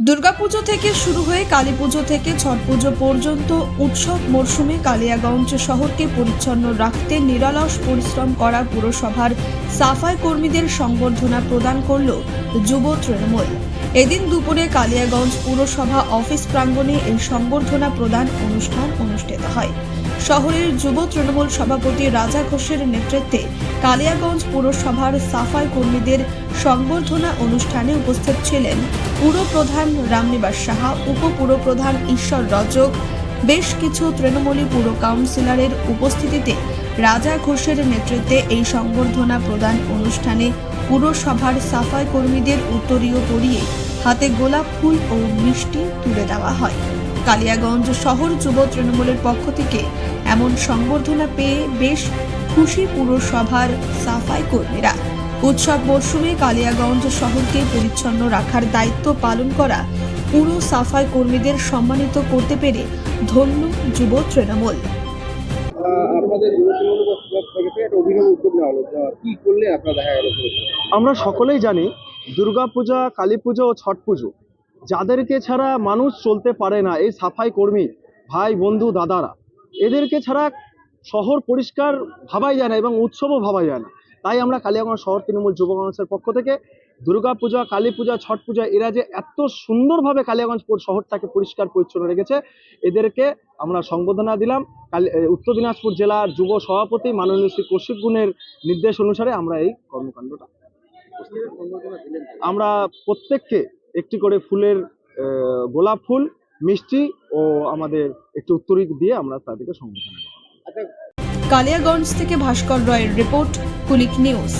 দুর্গাপুজো থেকে শুরু হয়ে কালী পুজো থেকে ছট পুজো পর্যন্ত উৎসব মরশুমে কালিয়াগঞ্জ শহরকে পরিচ্ছন্ন রাখতে নিরলস পরিশ্রম করা পুরসভার সাফাই কর্মীদের সংবর্ধনা প্রদান করল যুব তৃণমূল। এদিন দুপুরে কালিয়াগঞ্জ পুরসভা অফিস প্রাঙ্গণে এই সংবর্ধনা প্রদান অনুষ্ঠান অনুষ্ঠিত হয়। শহরের যুব তৃণমূল সভাপতি রাজা ঘোষের নেতৃত্বে কালিয়াগঞ্জ পুরসভার সাফাই কর্মীদের সংবর্ধনা অনুষ্ঠানে উপস্থিত ছিলেন পুরপ্রধান রামনিবাস সাহা, উপপুরপ্রধান ঈশ্বর রজক। বেশ কিছু তৃণমূলী পুর কাউন্সিলরের উপস্থিতিতে রাজা ঘোষের নেতৃত্বে এই সংবর্ধনা প্রদান অনুষ্ঠানে পুরসভার সাফাই কর্মীদের উত্তরীয় পরিয়ে হাতে গোলাপ ফুল ও মিষ্টি তুলে দেওয়া হয়। কালিয়াগঞ্জ শহর যুব তৃণমূলের পক্ষ থেকে এমন সংবর্ধনা পেয়ে বেশ খুশি পুরসভার সাফাই কর্মীরা। উৎসব মরশুমে কালিয়াগঞ্জ শহরকে পরিচ্ছন্ন রাখার দায়িত্ব পালন করা পুরো সাফাই কর্মীদের সম্মানিত করতে পেরে ধন্য যুব তৃণমূল? আমরা সকলেই জানি দুর্গাপূজা কালী পুজো ও ছট পুজো যাদেরকে ছাড়া মানুষ চলতে পারে না, এই সাফাই কর্মী ভাই, বন্ধু, দাদারা, এদেরকে ছাড়া শহর পরিষ্কার ভাবাই যায় না এবং উৎসবও ভাবাই যায় না। তাই আমরা কালিয়াগঞ্জ শহর তৃণমূল যুব কংগ্রেসের পক্ষ থেকে দুর্গাপূজা কালী পূজা, ছট পূজা, এরা যে এত সুন্দরভাবে কালিয়াগঞ্জ শহরটাকে পরিষ্কার, পরিচ্ছন্ন রেখেছে, এদেরকে আমরা সংবর্ধনা দিলাম। উত্তর দিনাজপুর জেলার যুব সভাপতি মাননীয় শ্রী কৌশিক গুণের নির্দেশ অনুসারে আমরা এই কর্মকাণ্ডটা আমরা প্রত্যেককে একটি করে ফুলের গোলাপ ফুল, মিষ্টি ও আমাদের একটি উত্তরিক দিয়ে আমরা তাদেরকে সম্বোধন কালিয়াগঞ্জ থেকে ভাস্কর রয়ের রিপোর্ট, কুলিক নিউজ।